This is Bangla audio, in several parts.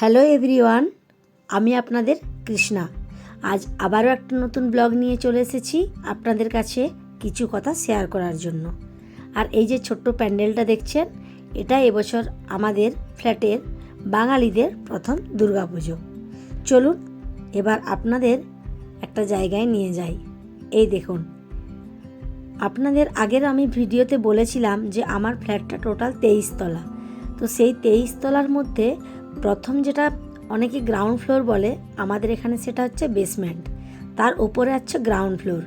হ্যালো এভরিওয়ান, আমি আপনাদের কৃষ্ণা। আজ আবারও একটা নতুন ব্লগ নিয়ে চলে এসেছি আপনাদের কাছে কিছু কথা শেয়ার করার জন্য। আর এই যে ছোট্ট প্যান্ডেলটা দেখছেন, এটা এবছর আমাদের ফ্ল্যাটের বাঙালিদের প্রথম দুর্গাপুজো। চলুন, এবার আপনাদের একটা জায়গায় নিয়ে যাই। এই দেখুন, আপনাদের আগের আমি ভিডিওতে বলেছিলাম যে আমার ফ্ল্যাটটা টোটাল তেইশ তলা। তো সেই তেইশ তলার মধ্যে প্রথম যেটা অনেকে গ্রাউন্ড ফ্লোর বলে, আমাদের এখানে সেটা হচ্ছে বেসমেন্ট তার ওপরে আছে গ্রাউন্ড ফ্লোর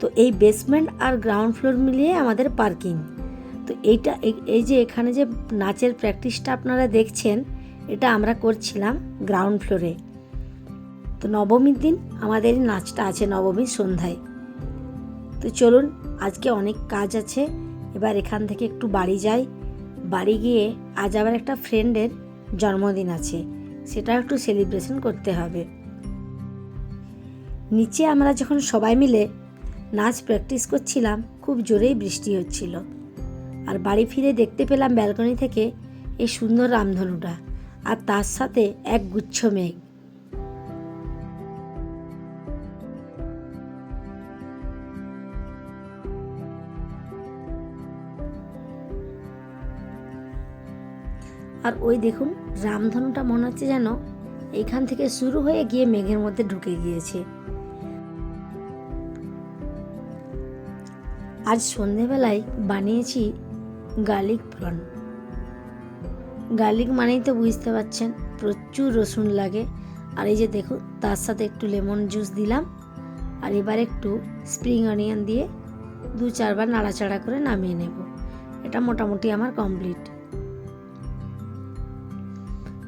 তো এই বেসমেন্ট আর গ্রাউন্ড ফ্লোর মিলিয়ে আমাদের পার্কিং তো এইটা, এই- যে এখানে যে নাচের প্র্যাকটিসটা আপনারা দেখছেন, এটা আমরা করছিলাম গ্রাউন্ড ফ্লোরে তো নবমীর দিন আমাদের নাচটা আছে নবমীর সন্ধ্যায়। তো চলুন, আজকে অনেক কাজ আছে। এবার এখান থেকে একটু বাড়ি যাই। বাড়ি গিয়ে আজ আবার একটা ফ্রেন্ডের জন্মদিন আছে, সেটা একটু সেলিব্রেশন করতে হবে। নিচে আমরা যখন সবাই মিলে নাচ প্র্যাকটিস করছিলাম, খুব জোরেই বৃষ্টি হচ্ছিল। আর বাড়ি ফিরে দেখতে পেলাম ব্যালকনি থেকে এই সুন্দর রামধনুটা, আর তার সাথে এক গুচ্ছ মেঘ। আর ওই দেখুন, রামধনুটা মনে হচ্ছে যেন এইখান থেকে শুরু হয়ে গিয়ে মেঘের মধ্যে ঢুকে গিয়েছে। আজ সন্ধেবেলায় বানিয়েছি গার্লিক প্রন। গার্লিক মানেই তো বুঝতে পারছেন, প্রচুর রসুন লাগে। আর এই যে দেখুন, তার সাথে একটু লেমন জুস দিলাম। আর এবার একটু স্প্রিং অনিয়ন দিয়ে দু চারবার নাড়াচাড়া করে নামিয়ে নেব। এটা মোটামুটি আমার কমপ্লিট।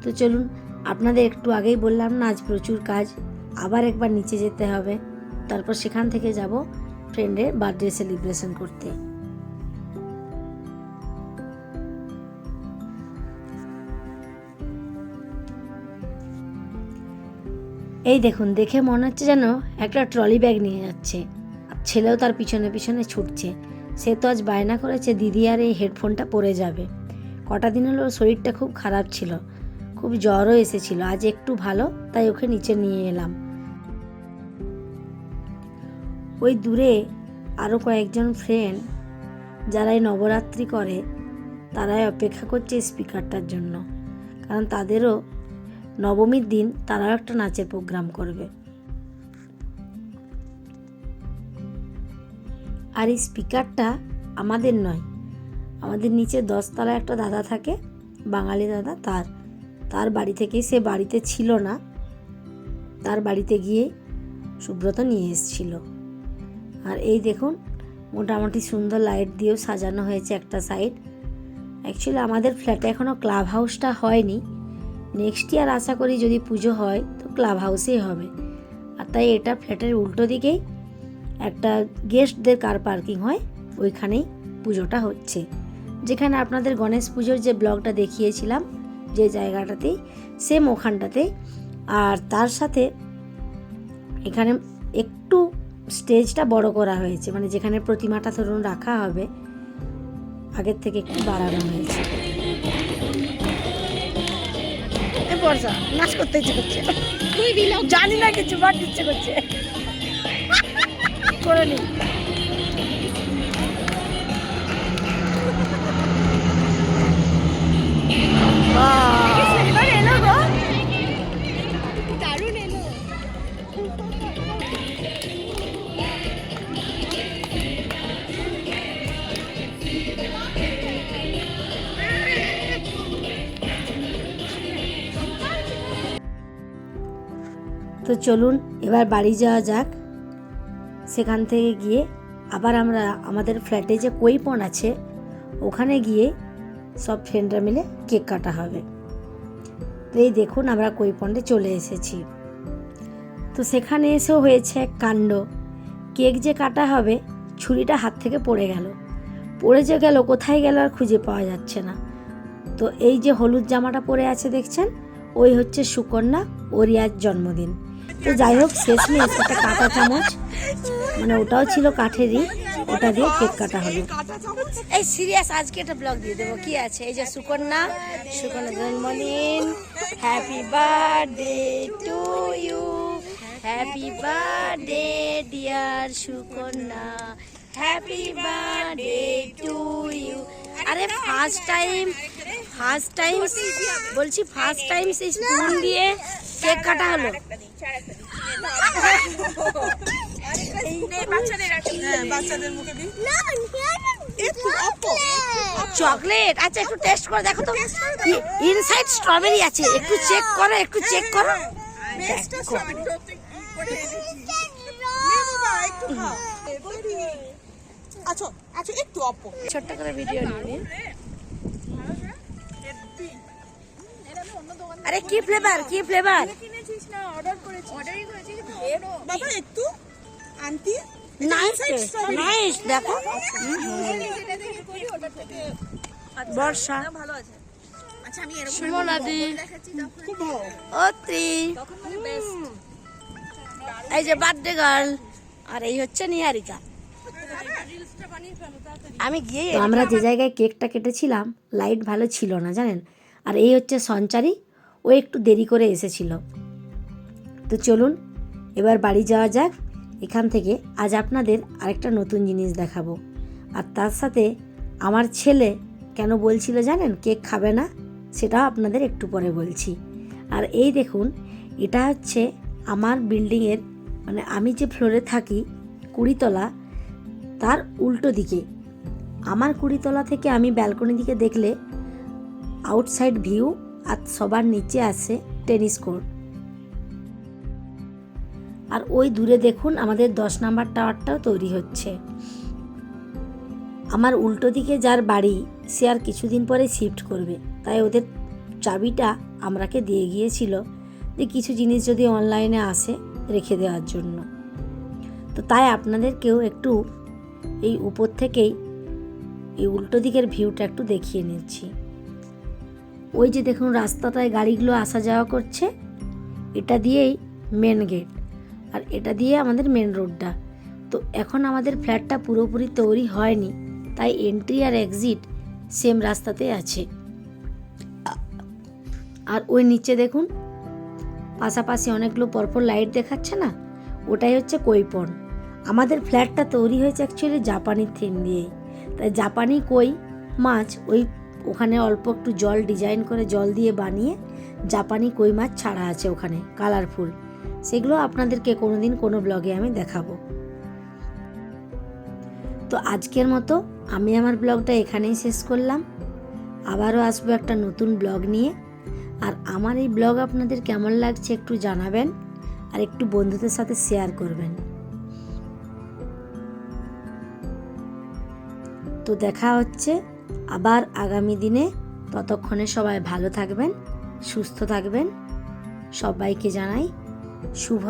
তো চলুন, আপনাদের একটু আগেই বললাম না, আজ প্রচুর কাজ। আবার একবার নিচে যেতে হবে। তারপর সেখান থেকে যাব ফ্রেন্ডের বার্থডে সেলিব্রেশন করতে। এই দেখুন, দেখে মনে হচ্ছে যেন একটা ট্রলি ব্যাগ নিয়ে যাচ্ছে। আর ছেলেও তার পিছনে পিছনে ছুটছে। সে তো আজ বায়না করেছে, দিদি আর এই হেডফোনটা পরে যাবে। কটা দিন হলো শরীরটা খুব খারাপ ছিল। খুব জ্বরও এসেছিল। আজ একটু ভালো, তাই ওকে নিচে নিয়ে এলাম। ওই দূরে আরও কয়েকজন ফ্রেন্ড যারা এই নবরাত্রি করে, তারাই অপেক্ষা করছে স্পিকারটার জন্য। কারণ তাদেরও নবমীর দিন তারাও একটা নাচের প্রোগ্রাম করবে। আর এই স্পিকারটা আমাদের নয়, আমাদের নিচে দশতলায় একটা দাদা থাকে, বাঙালি দাদা তার। তার বাড়ি থেকেই সে বাড়িতে ছিল না। তার বাড়িতে গিয়ে সুব্রত নিয়ে এসেছিল। আর এই দেখুন, মোটামুটি সুন্দর লাইট দিয়েও সাজানো হয়েছে একটা সাইড অ্যাকচুয়ালি আমাদের ফ্ল্যাটে এখনও ক্লাব হাউসটা হয়নি। নেক্সট ইয়ার আশা করি যদি পুজো হয়, তো ক্লাব হাউসেই হবে। আর তাই এটা ফ্ল্যাটের উল্টো দিকেই একটা গেস্টদের কার পার্কিং হয়, ওইখানেই পুজোটা হচ্ছে। যেখানে আপনাদের গণেশ পুজোর যে ব্লগটা দেখিয়েছিলাম যে জায়গাটাতেই সেম ওখানটাতেই আর তার সাথে এখানে একটু স্টেজটা বড় করা হয়েছে মানে যেখানে প্রতিমাটা ধরুন রাখা হবে, আগের থেকে একটু বাড়ানো হয়েছে। নাচ করতে ইচ্ছে করছে। জানি না কিছু, বাট ইচ্ছে করছে। করে নি। চলুন, এবার বাড়ি যাওয়া যাক। সেখান থেকে গিয়ে আবার আমরা আমাদের ফ্ল্যাটে যে কৈপন আছে, ওখানে গিয়ে সব ফ্রেন্ডরা মিলে কেক কাটা হবে। তো এই দেখুন আমরা কৈপন্ডে চলে এসেছি। তো সেখানে এসেও হয়েছে এক কাণ্ড। কেক যে কাটা হবে, ছুরিটা হাত থেকে পড়ে গেল। পড়ে যে গেল, কোথায় গেল আর খুঁজে পাওয়া যাচ্ছে না। তো এই যে হলুদ জামাটা পরে আছে, দেখছেন? ওই হচ্ছে সুকন্যা ওরিয়ার জন্মদিন। তো যাই হোক, শেষমেশ একটা কাঁটা চামচ মানে ওটাও ছিল কাঠেরই, ওটা দিয়ে কেক কাটা হলো। এই সিরিয়াস, আজকে একটা ব্লগ দিয়ে দেবো। কি আছে? এই যে সুকন্যা সুকন্যা জন্মদিন। Happy birthday to you happy birthday dear Sukanya. Happy birthday to you আরে ফার্স্ট টাইম ফার্স্ট টাইম বলছি ফার্স্ট টাইম সেই স্পুন দিয়ে কেক কাটা হলো। চকলেট? আচ্ছা একটু টেস্ট করে দেখো তো। ইনসাইড স্ট্রবেরি আছে। একটু চেক করো, একটু চেক করো। ছোট্ট করে ভিডিও আরে, কি ফ্লেভার কি ফ্লেভার বাবা একটু আন্টি নাইস নাইস দেখো। বর্ষা। আচ্ছা আমি এরকম সুমনাদি অত্রি। এই যে বার্থডে গার্ল আর এই হচ্ছে নিহারিকা। আমি গিয়ে আমরা যে জায়গায় কেকটা কেটেছিলাম লাইট ভালো ছিল না জানেন? আর এই হচ্ছে সঞ্চারী ও একটু দেরি করে এসেছিল। তো চলুন, এবার বাড়ি যাওয়া যাক। এখান থেকে আজ আপনাদের আরেকটা নতুন জিনিস দেখাবো। আর তার সাথে আমার ছেলে কেন বলছিল জানেন, কেক খাবে না? সেটাও আপনাদের একটু পরে বলছি। আর এই দেখুন, এটা হচ্ছে আমার বিল্ডিংয়ের মানে আমি যে ফ্লোরে থাকি, কুড়িতলা, তার উল্টো দিকে। আমার কুড়িতলা থেকে আমি ব্যালকনি দিকে দেখলে আউটসাইড ভিউ আর সবার নিচে আছে টেনিস কোর্ট। আর ওই দূরে দেখুন আমাদের দশ নাম্বার টাওয়ারটাও তৈরি হচ্ছে। আমার উল্টো দিকে যার বাড়ি, সে আর কিছুদিন পরে শিফট করবে। তাই ওদের চাবিটা আমরাকে দিয়ে গিয়েছিল যে কিছু জিনিস যদি অনলাইনে আসে রেখে দেওয়ার জন্য। তো তাই আপনাদেরকেও একটু এই উপর থেকেই এই উল্টো দিকের ভিউটা একটু দেখিয়ে নিচ্ছি। ওই যে দেখুন রাস্তাটায় গাড়িগুলো আসা যাওয়া করছে, এটা দিয়েই মেন গেট আর এটা দিয়ে আমাদের মেন রোডটা তো এখন আমাদের ফ্ল্যাটটা পুরোপুরি তৈরি হয়নি, তাই এন্ট্রি আর এক্সিট সেম রাস্তাতে আছে। আর ওই নিচে দেখুন, পাশাপাশি অনেকগুলো পরপর লাইট দেখাচ্ছে না? ওটাই হচ্ছে কৈপন। আমাদের ফ্ল্যাটটা তৈরি হয়েছে অ্যাকচুয়ালি জাপানি থিম দিয়েই। তাই জাপানি কই মাছ ওই ওখানে অল্প একটু জল ডিজাইন করে জল দিয়ে বানিয়ে জাপানি কই মাছ ছাড়া আছে ওখানে কালারফুল সেগুলো আপনাদেরকে কোনোদিন কোনো ব্লগে আমি দেখাবো। তো আজকের মতো আমি আমার ব্লগটা এখানেই শেষ করলাম। আবারও আসব একটা নতুন ব্লগ নিয়ে। আর আমার এই ব্লগ আপনাদের কেমন লাগছে একটু জানাবেন আর একটু বন্ধুদের সাথে শেয়ার করবেন। তো দেখা হচ্ছে আবার আগামী দিনে। ততক্ষণে সবাই ভালো থাকবেন, সুস্থ থাকবেন। সবাইকে জানাই শুভ